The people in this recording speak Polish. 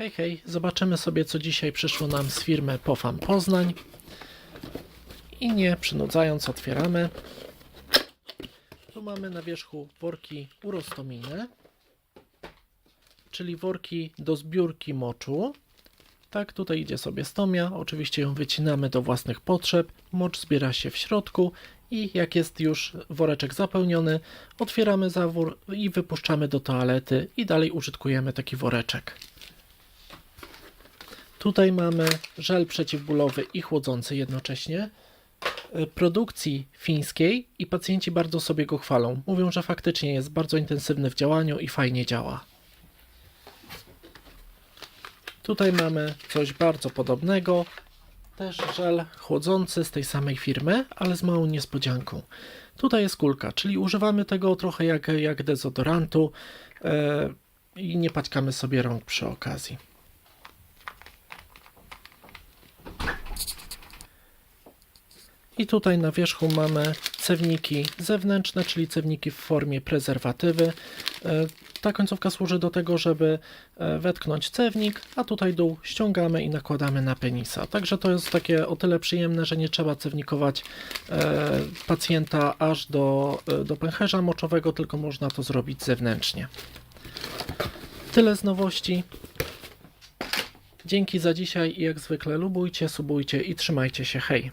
Hej, hej, zobaczymy sobie, co dzisiaj przyszło nam z firmy Pofam Poznań. I nie przynudzając, otwieramy. Tu mamy na wierzchu worki urostominy, czyli worki do zbiórki moczu. Tak, tutaj idzie sobie stomia. Oczywiście ją wycinamy do własnych potrzeb. Mocz zbiera się w środku i jak jest już woreczek zapełniony, otwieramy zawór i wypuszczamy do toalety i dalej użytkujemy taki woreczek. Tutaj mamy żel przeciwbólowy i chłodzący jednocześnie y, produkcji fińskiej i pacjenci bardzo sobie go chwalą. Mówią, że faktycznie jest bardzo intensywny w działaniu i fajnie działa. Tutaj mamy coś bardzo podobnego. Też żel chłodzący z tej samej firmy, ale z małą niespodzianką. Tutaj jest kulka, czyli używamy tego trochę jak, jak dezodorantu e, i nie paćkamy sobie rąk przy okazji. I tutaj na wierzchu mamy cewniki zewnętrzne, czyli cewniki w formie prezerwatywy. E, Ta końcówka służy do tego, żeby e, wetknąć cewnik, a tutaj dół ściągamy i nakładamy na penisa. Także to jest takie o tyle przyjemne, że nie trzeba cewnikować e, pacjenta aż do, do pęcherza moczowego, tylko można to zrobić zewnętrznie. Tyle z nowości. Dzięki za dzisiaj i jak zwykle lubujcie, subujcie i trzymajcie się. Hej!